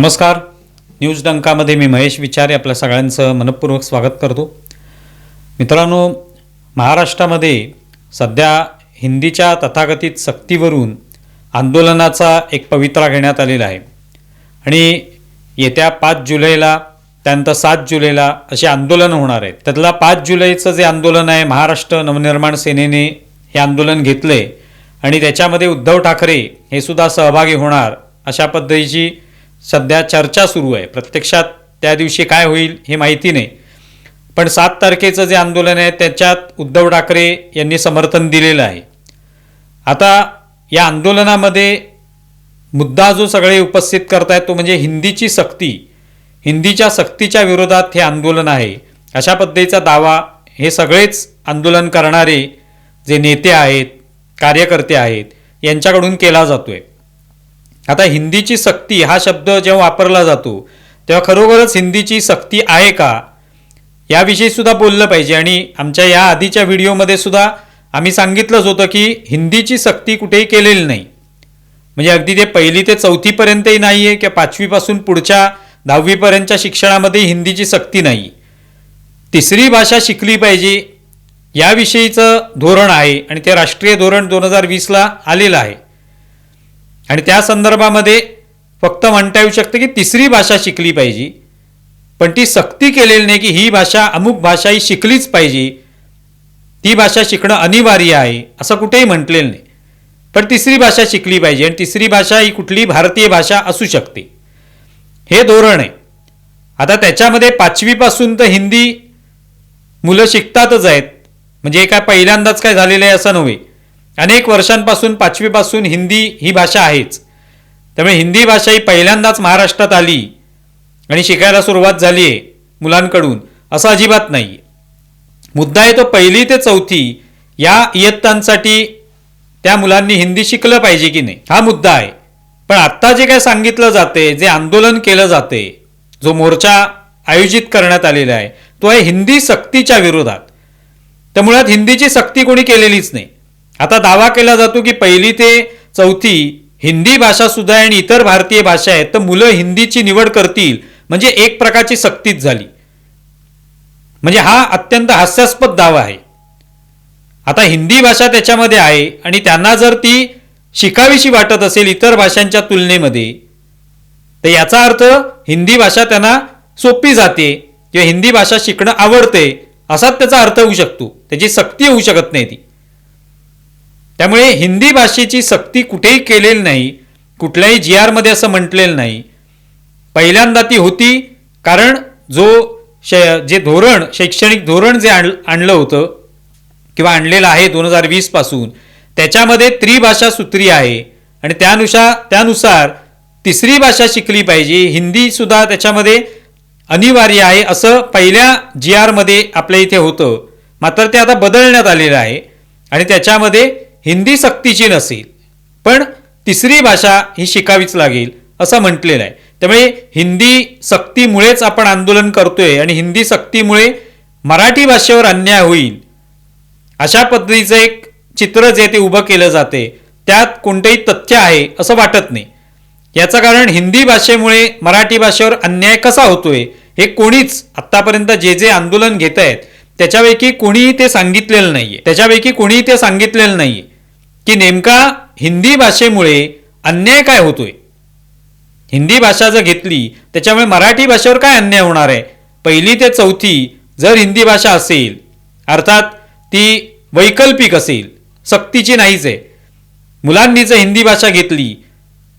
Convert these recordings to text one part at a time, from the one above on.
नमस्कार. न्यूज डंकामध्ये मी महेश विचारे आपल्या सगळ्यांचं मनपूर्वक स्वागत करतो. मित्रांनो महाराष्ट्रामध्ये सध्या हिंदीच्या तथाकथित सक्तीवरून आंदोलनाचा एक पवित्रा घेण्यात आलेला आहे. आणि येत्या पाच जुलैला त्यानंतर सात जुलैला असे आंदोलन होणार आहेत त्यातला पाच जुलैचं जे आंदोलन आहे महाराष्ट्र नवनिर्माण सेनेने हे आंदोलन घेतलं आहे आणि त्याच्यामध्ये उद्धव ठाकरे हे सुद्धा सहभागी होणार अशा पद्धतीची सध्या चर्चा सुरू आहे. प्रत्यक्षात त्या दिवशी काय होईल हे माहिती नाही. पण सात तारखेचं जे आंदोलन आहे त्याच्यात उद्धव ठाकरे यांनी समर्थन दिलेलं आहे. आता या आंदोलनामध्ये मुद्दा जो सगळे उपस्थित करतायत तो म्हणजे हिंदीची सक्ती. हिंदीच्या सक्तीच्या विरोधात हे आंदोलन आहे. अशा पद्धतीचा दावा हे सगळेच आंदोलन करणारे जे नेते आहेत कार्यकर्ते आहेत यांच्याकडून केला जातो आहे आता हिंदीची सक्ती हा शब्द जेव्हा वापरला जातो तेव्हा खरोखरच हिंदीची सक्ती आहे का? याविषयी सुद्धा बोललं पाहिजे. आणि आमच्या या आधीच्या व्हिडिओमध्ये सुद्धा आम्ही सांगितलंच होतं की हिंदीची सक्ती कुठेही केलेली नाही. म्हणजे अगदी ते पहिली ते चौथीपर्यंतही नाही आहे किंवा पाचवीपासून पुढच्या दहावीपर्यंतच्या शिक्षणामध्ये हिंदीची सक्ती नाही. तिसरी भाषा शिकली पाहिजे याविषयीचं धोरण आहे आणि ते राष्ट्रीय धोरण दोन हजार वीसला आलेलं आहे. आणि त्या संदर्भामध्ये फक्त म्हणता येऊ शकतं की तिसरी भाषा शिकली पाहिजे. पण ती सक्ती केलेली नाही की ही भाषा अमुक भाषा ही शिकलीच पाहिजे. ती भाषा शिकणं अनिवार्य आहे असं कुठेही म्हटलेलं नाही. पण तिसरी भाषा शिकली पाहिजे आणि तिसरी भाषा ही कुठली भारतीय भाषा असू शकते. हे धोरण आहे. आता त्याच्यामध्ये पाचवीपासून तर हिंदी मुलं शिकतातच आहेत. म्हणजे काय पहिल्यांदाच काय झालेलं आहे असं नव्हे. अनेक वर्षांपासून पाचवीपासून हिंदी ही भाषा आहेच. त्यामुळे हिंदी भाषा ही पहिल्यांदाच महाराष्ट्रात आली आणि शिकायला सुरुवात झाली आहे मुलांकडून असं अजिबात नाही मुद्दा आहे तो पहिली ते चौथी या इयत्तांसाठी त्या मुलांनी हिंदी शिकलं पाहिजे की नाही? हा मुद्दा आहे. पण आत्ता जे काय सांगितलं जाते जे आंदोलन केलं जाते जो मोर्चा आयोजित करण्यात आलेला आहे तो आहे हिंदी सक्तीच्या विरोधात. तर मुळात हिंदीची सक्ती कोणी केलेलीच नाही. आता दावा केला जातो की पहिली ते चौथी हिंदी भाषा सुद्धा आहे आणि इतर भारतीय भाषा आहेत तर मुलं हिंदीची निवड करतील. म्हणजे एक प्रकारची सक्तीच झाली. म्हणजे हा अत्यंत हास्यास्पद दावा आहे. आता हिंदी भाषा त्याच्यामध्ये आहे आणि त्यांना जर ती शिकावीशी वाटत असेल इतर भाषांच्या तुलनेमध्ये तर याचा अर्थ हिंदी भाषा त्यांना सोपी जाते किंवा हिंदी भाषा शिकणं आवडते असाच त्याचा अर्थ होऊ शकतो. त्याची सक्ती होऊ शकत नाही ती. त्यामुळे हिंदी भाषेची सक्ती कुठेही केलेली नाही कुठल्याही जी आरमध्ये असं म्हटलेलं नाही. पहिल्यांदा ती होती कारण जो श जे धोरण शैक्षणिक धोरण जे आण आणलं होतं किंवा आणलेलं आहे दोन हजार वीसपासून त्याच्यामध्ये त्रिभाषा सूत्री आहे आणि त्यानुसार त्यानुसार तिसरी भाषा शिकली पाहिजे. हिंदीसुद्धा त्याच्यामध्ये अनिवार्य आहे असं पहिल्या जी आरमध्ये आपल्या इथे होतं. मात्र ते आता बदलण्यात आलेलं आहे आणि त्याच्यामध्ये हिंदी सक्तीची नसेल पण तिसरी भाषा ही शिकावीच लागेल असं म्हटलेलं आहे. त्यामुळे हिंदी सक्तीमुळेच आपण आंदोलन करतोय आणि हिंदी सक्तीमुळे मराठी भाषेवर अन्याय होईल अशा पद्धतीचं एक चित्र जे ते उभं केलं जाते त्यात कोणतंही तथ्य आहे असं वाटत नाही. याचं कारण हिंदी भाषेमुळे मराठी भाषेवर अन्याय कसा होतोय हे कोणीच आत्तापर्यंत जे जे आंदोलन घेत आहेत त्याच्यापैकी कोणीही ते सांगितलेलं नाहीये. त्याच्यापैकी कोणीही ते सांगितलेलं नाहीये. की नेमका हिंदी भाषेमुळे अन्याय काय होतोय? हिंदी भाषा जर घेतली त्याच्यामुळे मराठी भाषेवर काय अन्याय होणार आहे? पहिली ते चौथी जर हिंदी भाषा असेल अर्थात ती वैकल्पिक असेल सक्तीची नाहीच आहे. मुलांनी जर हिंदी भाषा घेतली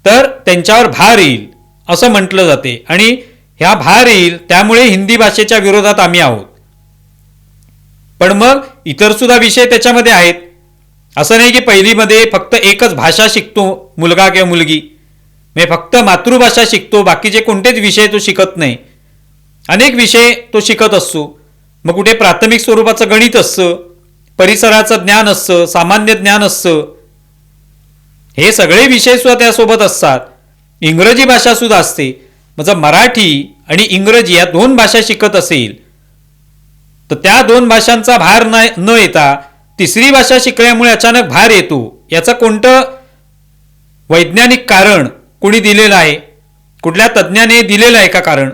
तर त्यांच्यावर भार येईल असं म्हटलं जाते. आणि ह्या भार येईल त्यामुळे हिंदी भाषेच्या विरोधात आम्ही आहोत. पण मग इतर सुद्धा विषय त्याच्यामध्ये आहेत. असं नाही की पहिलीमध्ये फक्त एकच भाषा शिकतो मुलगा किंवा मुलगी. म्हणजे फक्त मातृभाषा शिकतो बाकीचे कोणतेच विषय तो शिकत नाही. अनेक विषय तो शिकत असतो. मग कुठे प्राथमिक स्वरूपाचं गणित असतं परिसराचं ज्ञान असतं सामान्य ज्ञान असतं. हे सगळे विषय सुद्धा त्यासोबत असतात. इंग्रजी भाषा सुद्धा असते. म्हणजे मराठी आणि इंग्रजी या दोन भाषा शिकत असेल तर त्या दोन भाषांचा भार न न येता तिसरी भाषा शिकल्यामुळे अचानक भार येतो. याचं कोणतं वैज्ञानिक कारण कोणी दिलेलं आहे? कुठल्या तज्ज्ञाने दिलेलं आहे का कारण?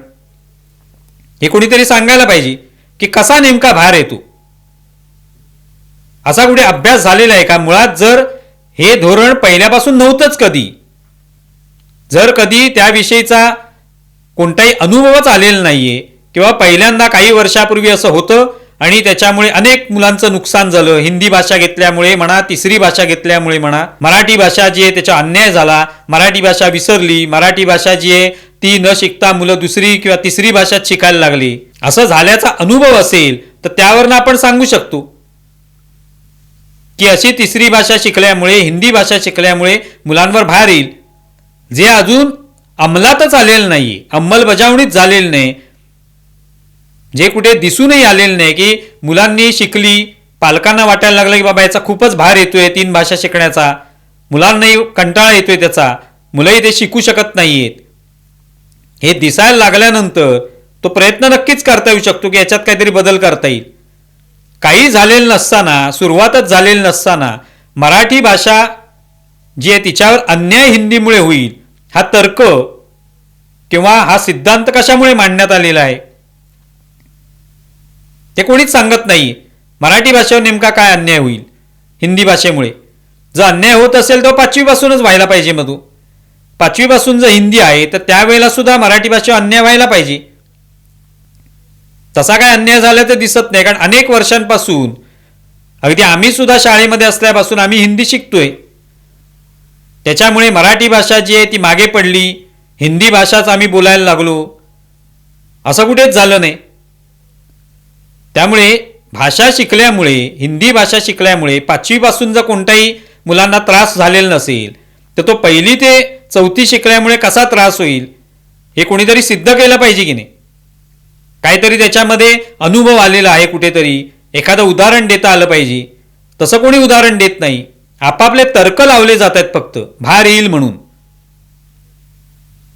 हे कोणीतरी सांगायला पाहिजे की कसा नेमका भार येतो? असा कुठे अभ्यास झालेला आहे का? मुळात जर हे धोरण पहिल्यापासून नव्हतंच कधी जर कधी त्याविषयीचा कोणताही अनुभवच आलेला नाहीये किंवा पहिल्यांदा काही वर्षापूर्वी असं होतं आणि त्याच्यामुळे अनेक मुलांचं नुकसान झालं. हिंदी भाषा घेतल्यामुळे म्हणा तिसरी भाषा घेतल्यामुळे म्हणा मराठी भाषा जी आहे त्याचा अन्याय झाला. मराठी भाषा विसरली. मराठी भाषा जी आहे ती न शिकता मुलं दुसरी किंवा तिसरी भाषा शिकायला लागली. असं झाल्याचा अनुभव असेल तर त्यावरनं आपण सांगू शकतो. की अशी तिसरी भाषा शिकल्यामुळे हिंदी भाषा शिकल्यामुळे मुलांवर भार येईल. जे अजून अंमलातच आलेलं नाही अंमलबजावणीच झालेलं नाही. जे कुठे दिसूनही आलेलं नाही की मुलांनी शिकली पालकांना वाटायला लागलं की बाबा याचा खूपच भार येतोय तीन भाषा शिकण्याचा. मुलांनाही कंटाळा येतोय त्याचा. मुलंही ते शिकू शकत नाहीयेत. हे दिसायला लागल्यानंतर तो प्रयत्न नक्कीच करता येऊ शकतो की याच्यात काहीतरी बदल करता येईल. काही झालेलं नसताना सुरुवातच झालेली नसताना मराठी भाषा जी आहे तिच्यावर अन्याय हिंदीमुळे होईल हा तर्क किंवा हा सिद्धांत कशामुळे मांडण्यात आलेला आहे? ते कोणीच सांगत नाही. मराठी भाषेवर नेमका काय अन्याय होईल? हिंदी भाषेमुळे. जर अन्याय होत असेल तर पाचवीपासूनच व्हायला पाहिजे मधू. पाचवीपासून जर हिंदी आहे तर त्यावेळेला सुद्धा मराठी भाषेवर अन्याय व्हायला पाहिजे. तसा काय अन्याय झाला तर दिसत नाही कारण अनेक वर्षांपासून अगदी आम्ही सुद्धा शाळेमध्ये असल्यापासून आम्ही हिंदी शिकतोय. त्याच्यामुळे मराठी भाषा जी आहे ती मागे पडली. हिंदी भाषाच आम्ही बोलायला लागलो. असं कुठेच झालं नाही. त्यामुळे भाषा शिकल्यामुळे हिंदी भाषा शिकल्यामुळे पाचवीपासून जर कोणताही मुलांना त्रास झालेला नसेल तर तो पहिली ते चौथी शिकल्यामुळे कसा त्रास होईल हे कोणीतरी सिद्ध केलं पाहिजे की नाही? काहीतरी त्याच्यामध्ये अनुभव आलेला आहे कुठेतरी एखादं उदाहरण देता आलं पाहिजे. तसं कोणी उदाहरण देत नाही. आपापले तर्क लावले जात आहेत फक्त भार येईल म्हणून.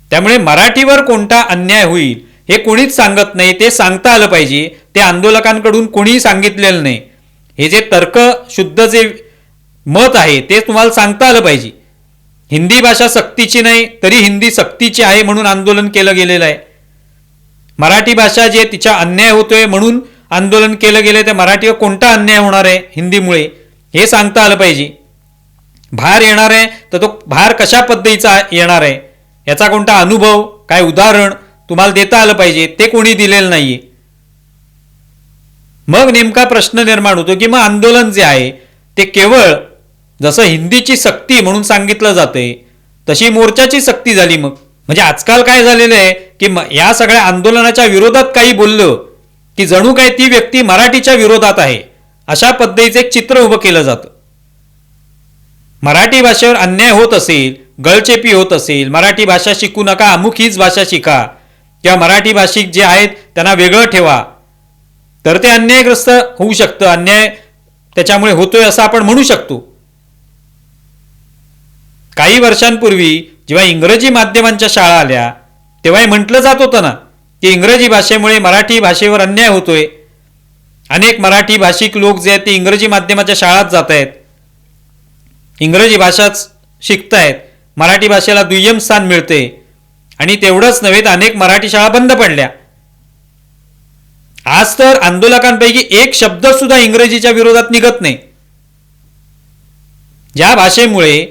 त्यामुळे मराठीवर कोणता अन्याय होईल हे कोणीच सांगत नाही ते सांगता आलं पाहिजे. ते आंदोलकांकडून कोणीही सांगितलेलं नाही. हे जे तर्क शुद्ध जे मत आहे ते तुम्हाला सांगता आलं पाहिजे. हिंदी भाषा सक्तीची नाही तरी हिंदी सक्तीची आहे म्हणून आंदोलन केलं गेलेलं आहे. मराठी भाषा जी आहे तिचा अन्याय होतोय म्हणून आंदोलन केलं गेलं तर मराठीवर कोणता अन्याय होणार आहे हिंदीमुळे? हे सांगता आलं पाहिजे. भार येणार आहे तर तो भार कशा पद्धतीचा येणार आहे? याचा कोणता अनुभव काय उदाहरण? तुम्हाला देता आलं पाहिजे ते कोणी दिलेलं नाहीये. मग नेमका प्रश्न निर्माण होतो की मग आंदोलन जे आहे ते केवळ जसं हिंदीची सक्ती म्हणून सांगितलं जाते तशी मोर्चाची सक्ती झाली मग. म्हणजे आजकाल काय झालेलं आहे की या सगळ्या आंदोलनाच्या विरोधात काही बोललं की जणू काय ती व्यक्ती मराठीच्या विरोधात आहे अशा पद्धतीचं एक चित्र उभं केलं जातं. मराठी भाषेवर अन्याय होत असेल गळचेपी होत असेल मराठी भाषा शिकू नका अमुक हीच भाषा शिका किंवा मराठी भाषिक जे आहेत त्यांना वेगळं ठेवा. तर ते अन्यायग्रस्त होऊ शकतं. अन्याय त्याच्यामुळे होतोय असं आपण म्हणू शकतो. काही वर्षांपूर्वी जेव्हा इंग्रजी माध्यमांच्या शाळा आल्या तेव्हाही म्हटलं जात होतं ना की इंग्रजी भाषेमुळे मराठी भाषेवर अन्याय होतोय. अनेक मराठी भाषिक लोक जे आहेत ते इंग्रजी माध्यमाच्या शाळात जात आहेत. इंग्रजी भाषाच शिकतायत. मराठी भाषेला दुय्यम स्थान मिळते आणि तेवढंच नव्हे तर अनेक मराठी शाळा बंद पडल्या. आज तर आंदोलकांपैकी एक शब्द सुद्धा इंग्रजीच्या विरोधात निघत नाही. ज्या भाषेमुळे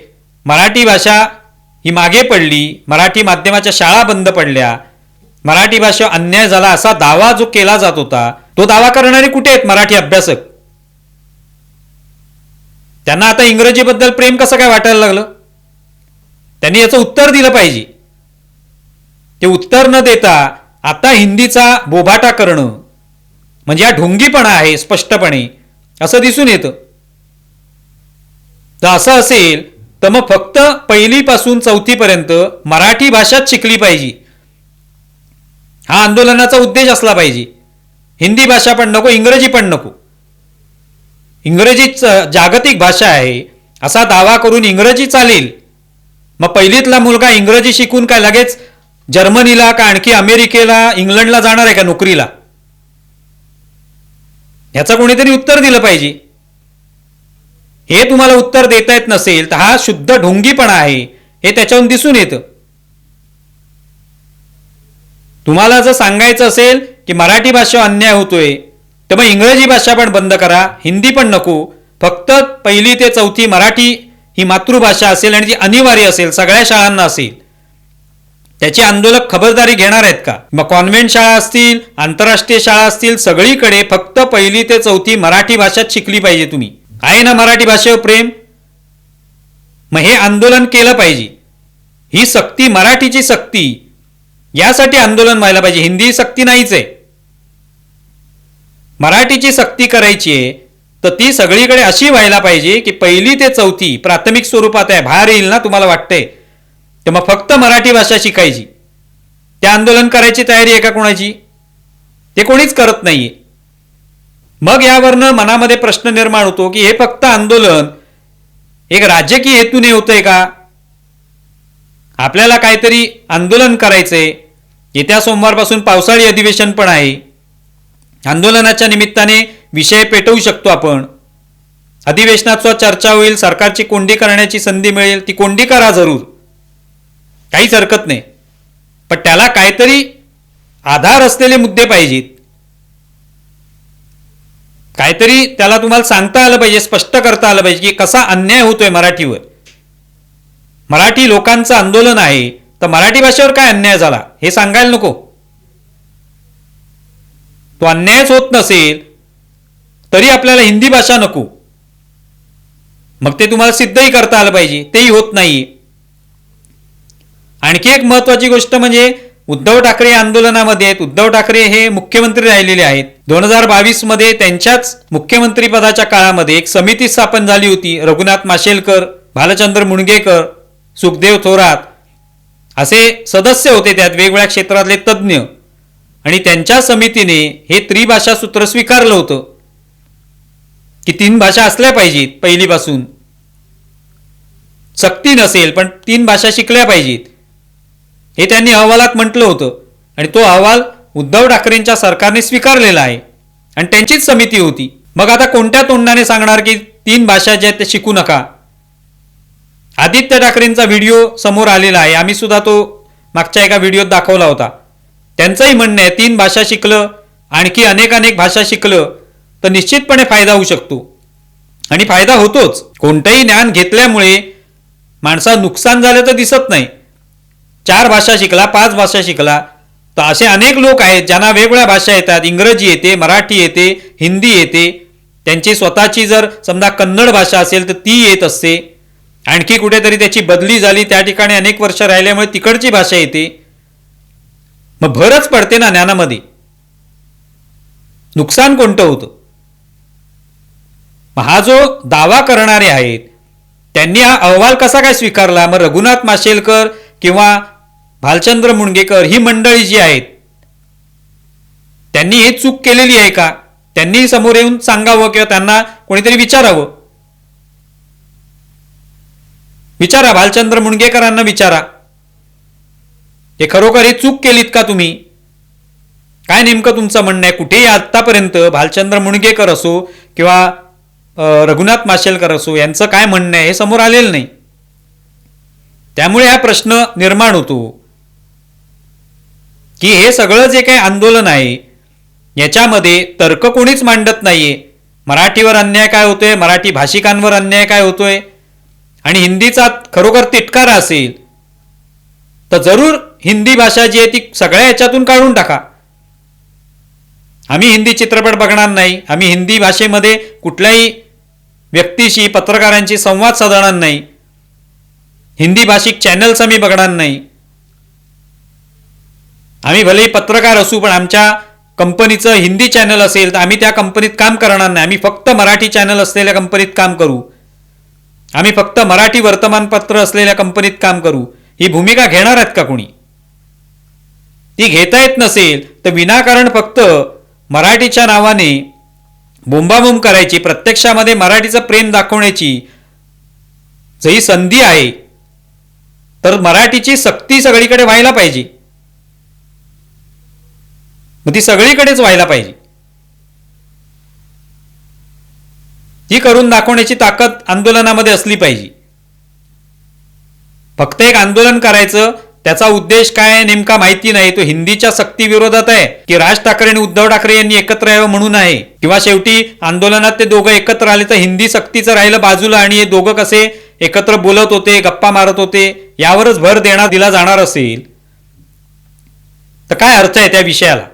मराठी भाषा ही मागे पडली मराठी माध्यमाच्या शाळा बंद पडल्या मराठी भाषेवर अन्याय झाला असा दावा जो केला जात होता तो दावा करणारे कुठे आहेत मराठी अभ्यासक? त्यांना आता इंग्रजीबद्दल प्रेम कसं काय वाटायला लागलं? त्यांनी याचं उत्तर दिलं पाहिजे. ते उत्तर न देता आता हिंदीचा बोभाटा करणं म्हणजे हा ढोंगीपणा आहे स्पष्टपणे. असं दिसून येतं. तर असं असेल तर मग फक्त पहिलीपासून चौथीपर्यंत मराठी भाषाच शिकली पाहिजे. हा आंदोलनाचा उद्देश असला पाहिजे. हिंदी भाषा पण नको इंग्रजी पण नको. इंग्रजीच जागतिक भाषा आहे असा दावा करून इंग्रजी चालेल. मग पहिलीतला मुलगा इंग्रजी शिकून काय लगेच जर्मनीला का आणखी अमेरिकेला इंग्लंडला जाणार आहे का नोकरीला? ह्याचं कोणीतरी उत्तर दिलं पाहिजे. हे तुम्हाला उत्तर देता येत नसेल तर हा शुद्ध ढोंगीपणा आहे हे त्याच्यावरून दिसून येतं. तुम्हाला जर सांगायचं असेल की मराठी भाषा अन्याय होतोय तर मग इंग्रजी भाषा पण बंद करा हिंदी पण नको. फक्त पहिली ते चौथी मराठी ही मातृभाषा असेल आणि ती अनिवार्य असेल सगळ्या शाळांना असेल. त्याची आंदोलक खबरदारी घेणार आहेत का? मग कॉन्व्हेंट शाळा असतील आंतरराष्ट्रीय शाळा असतील सगळीकडे फक्त पहिली ते चौथी मराठी भाषाच शिकली पाहिजे तुम्ही. आहे ना मराठी भाषेवर प्रेम? मग हे आंदोलन केलं पाहिजे. ही सक्ती मराठीची सक्ती. यासाठी आंदोलन व्हायला पाहिजे. हिंदी सक्ती नाहीच आहे. मराठीची सक्ती करायची आहे तर ती सगळीकडे अशी व्हायला पाहिजे की पहिली ते चौथी प्राथमिक स्वरूपात आहे. बाहेर येईल ना तुम्हाला वाटतंय? तर मग फक्त मराठी भाषा शिकायची. ते आंदोलन करायची तयारी आहे का कोणाची? ते कोणीच करत नाहीये. मग यावरनं मनामध्ये प्रश्न निर्माण होतो की हे फक्त आंदोलन एक राजकीय हेतूने होतंय का? आपल्याला काहीतरी आंदोलन करायचंय. येत्या सोमवारपासून पावसाळी अधिवेशन पण आहे. आंदोलनाच्या निमित्ताने विषय पेटवू शकतो आपण. अधिवेशनात चर्चा होईल सरकारची कोंडी करण्याची संधी मिळेल ती कोंडी करा जरूर. काहीच हरकत नाही. पण त्याला काहीतरी आधार असलेले मुद्दे पाहिजेत. काहीतरी त्याला तुम्हाला सांगता आलं पाहिजे स्पष्ट करता आलं पाहिजे की कसा अन्याय होतोय मराठीवर. मराठी लोकांचं आंदोलन आहे तर मराठी भाषेवर काय अन्याय झाला हे सांगायला नको. तो अन्यायच होत नसेल तरी आपल्याला हिंदी भाषा नको. मग ते तुम्हाला सिद्धही करता आलं पाहिजे तेही होत नाही. आणखी एक महत्वाची गोष्ट म्हणजे उद्धव ठाकरे आंदोलनामध्ये उद्धव ठाकरे हे मुख्यमंत्री राहिलेले आहेत. दोन हजार बावीसमध्ये त्यांच्याच मुख्यमंत्री पदाच्या काळामध्ये एक समिती स्थापन झाली होती. रघुनाथ माशेलकर भालचंद्र मुणगेकर सुखदेव थोरात असे सदस्य होते त्यात. वेगवेगळ्या क्षेत्रातले तज्ज्ञ. आणि त्यांच्या समितीने हे त्रिभाषा सूत्र स्वीकारलं होतं. की तीन भाषा असल्या पाहिजेत पहिलीपासून. सक्ती नसेल पण तीन भाषा शिकल्या पाहिजेत. हे त्यांनी अहवालात म्हटलं होतं. आणि तो अहवाल उद्धव ठाकरेंच्या सरकारने स्वीकारलेला आहे. आणि त्यांचीच समिती होती. मग आता कोणत्या तोंडाने सांगणार की तीन भाषा ज्या आहेत त्या शिकू नका? आदित्य ठाकरेंचा व्हिडिओ समोर आलेला आहे. आम्ही सुद्धा तो मागच्या एका व्हिडिओत दाखवला होता. त्यांचंही म्हणणं आहे तीन भाषा शिकलं आणखी अनेक अनेक भाषा शिकलं तर निश्चितपणे फायदा होऊ शकतो. आणि फायदा होतोच. कोणतंही ज्ञान घेतल्यामुळे माणसा नुकसान झालं तर दिसत नाही. चार भाषा शिकला पाच भाषा शिकला. तर असे अनेक लोक आहेत ज्यांना वेगवेगळ्या भाषा येतात. इंग्रजी येते मराठी येते हिंदी येते. त्यांची स्वतःची जर समजा कन्नड भाषा असेल तर ती येत असते. आणखी कुठेतरी त्याची बदली झाली. त्या ठिकाणी अनेक वर्ष राहिल्यामुळे तिकडची भाषा येते. मग भरच पडते ना ज्ञानामध्ये. नुकसान कोणतं होतं? मग हा जो दावा करणारे आहेत त्यांनी हा अहवाल कसा काय स्वीकारला? मग रघुनाथ माशेलकर किंवा भालचंद्र मुणगेकर ही मंडळी जी आहेत त्यांनी हे चूक केलेली आहे का? त्यांनी समोर येऊन सांगावं किंवा त्यांना कोणीतरी विचारावं? विचारा भालचंद्र मुणगेकरांना विचारा. हे खरोखर हे चूक केलीत का तुम्ही? काय नेमकं तुमचं म्हणणं आहे? कुठेही आत्तापर्यंत भालचंद्र मुणगेकर असो किंवा रघुनाथ माशेलकर असो यांचं काय म्हणणं आहे हे समोर आलेलं नाही. त्यामुळे हा प्रश्न निर्माण होतो. की हे सगळं जे काही आंदोलन आहे याच्यामध्ये तर्क कोणीच मांडत नाहीये. मराठीवर अन्याय काय होतोय? मराठी भाषिकांवर अन्याय काय होतोय? आणि हिंदीचा खरोखर तिटकारा असेल तर जरूर हिंदी भाषा जी आहे ती सगळ्या याच्यातून काढून टाका. आम्ही हिंदी चित्रपट बघणार नाही. आम्ही हिंदी भाषेमध्ये कुठल्याही व्यक्तीशी पत्रकारांशी संवाद साधणार नाही. हिंदी भाषिक चॅनल्स आम्ही बघणार नाही. आम्ही भलेही पत्रकार असू पण आमच्या कंपनीचं हिंदी चॅनल असेल तर आम्ही त्या कंपनीत काम करणार नाही. आम्ही फक्त मराठी चॅनल असलेल्या कंपनीत काम करू. आम्ही फक्त मराठी वर्तमानपत्र असलेल्या कंपनीत काम करू. ही भूमिका घेणार आहेत का कोणी? ती घेता येत नसेल तर विनाकारण फक्त मराठीच्या नावाने बोंबाबोंब करायची प्रत्यक्षामध्ये मराठीचं प्रेम दाखवण्याची जरी संधी आहे तर मराठीची सक्ती सगळीकडे व्हायला पाहिजे. मग ती सगळीकडेच व्हायला पाहिजे. ती करून दाखवण्याची ताकद आंदोलनामध्ये असली पाहिजे. फक्त एक आंदोलन करायचं त्याचा उद्देश काय नेमका माहिती नाही तो हिंदीच्या सक्ती विरोधात आहे की राज ठाकरे आणि उद्धव ठाकरे यांनी एकत्र यावं म्हणून आहे किंवा शेवटी आंदोलनात ते दोघं एकत्र आले तर हिंदी सक्तीचं राहिलं बाजूला आणि हे दोघं कसे एकत्र बोलत होते गप्पा मारत होते यावरच भर देणार दिला जाणार असेल. तर काय अर्थ आहे त्या विषयाला?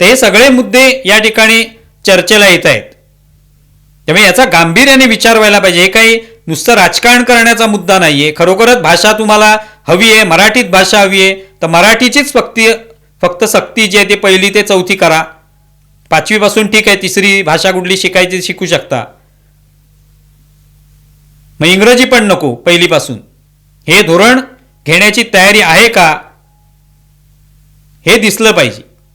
तर हे सगळे मुद्दे या ठिकाणी चर्चेला येत आहेत. त्यामुळे याचा गांभीर्याने विचार व्हायला पाहिजे. हे काही नुसतं राजकारण करण्याचा मुद्दा नाहीये. खरोखरच भाषा तुम्हाला हवी आहे मराठीत भाषा हवी आहे तर मराठीचीच फक्त फक्त सक्ती जी आहे ती पहिली ते चौथी करा. पाचवीपासून ठीक आहे तिसरी भाषा कुठली शिकायची शिकू शकता. मग इंग्रजी पण नको पहिलीपासून. हे धोरण घेण्याची तयारी आहे का? हे दिसलं पाहिजे.